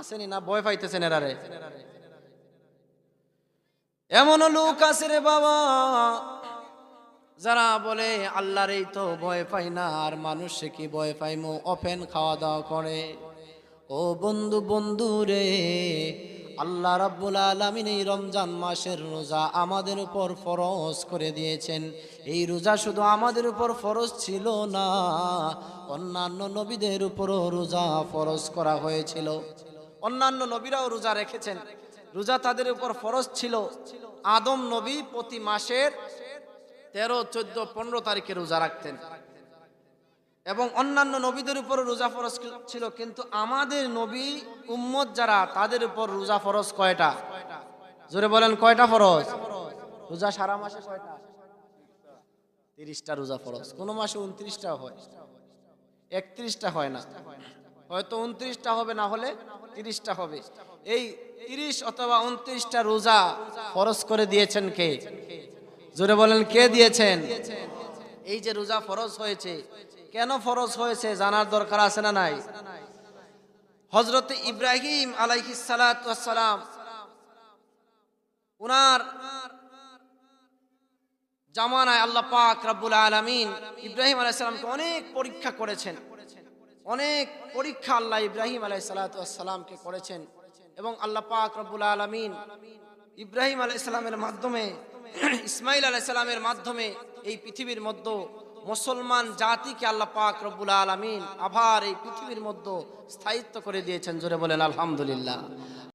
আসেনি না, ভয় পাইতেছেন এরারে এমন লোক আছে রে বাবা, যারা বলে আল্লাহর এই তো ভয় পাই না, আর মানুষে কি ভয় পাইমো অফেন খাওয়া দাওয়া করে। ও বন্ধু বন্ধু রে, আল্লাহ রাব্বুল আলামিন এই রমজান মাসের রোজা আমাদের উপর ফরজ করে দিয়েছেন। এই রোজা শুধু আমাদের উপর ফরজ ছিল না, অন্যান্য নবীদের উপরও রোজা ফরজ করা হয়েছিল। অন্যান্য নবীরাও রোজা রেখেছেন। রোজা তাদের উপর ফরজ ছিল। আদম নবী প্রতি মাসের তেরো, চোদ্দ, পনেরো তারিখে রোজা রাখতেন। এবং অন্যান্য নবীদের উপর রোজা ফরজ ছিল, কিন্তু আমাদের নবী উম্মত যারা, তাদের উপর রোজা ফরজ কয়টা? জোরে বলেন, কয়টা ফরজ? রোজা সারা মাসে কয়টা? তিরিশটা রোজা ফরজ। কোনো মাসে উনত্রিশটা হয়। একত্রিশটা হয় না। হয়তো উনত্রিশটা হবে, না হলে তিরিশটা হবে। এই তিরিশ অথবা উনত্রিশটা রোজা ফরজ করে দিয়েছেন কে? জোরে বলেন, কে দিয়েছেন? এই যে রোজা ফরজ হয়েছে, কেন ফরজ হয়েছে জানার দরকার আছে না নাই? হজরত ইব্রাহিম আলাইহিস সালাম উনার জামানায় আল্লাহ পাক রব্বুল আলামিন ইব্রাহিম আলাইহিস সালামকে অনেক পরীক্ষা করেছেন। অনেক পরীক্ষা আল্লাহ ইব্রাহিম আলাই সালাতামকে করেছেন এবং আল্লাহ পাক রব্বুল আলমিন ইব্রাহিম আলাই সালামের মাধ্যমে ইসমাইল আলাই সালামের মাধ্যমে এই পৃথিবীর মধ্যে মুসলমান জাতিকে আল্লাহ পাক রব্বুল আলমিন আবার এই পৃথিবীর মধ্যে স্থায়িত্ব করে দিয়েছেন। জোরে বলেন, আলহামদুলিল্লাহ।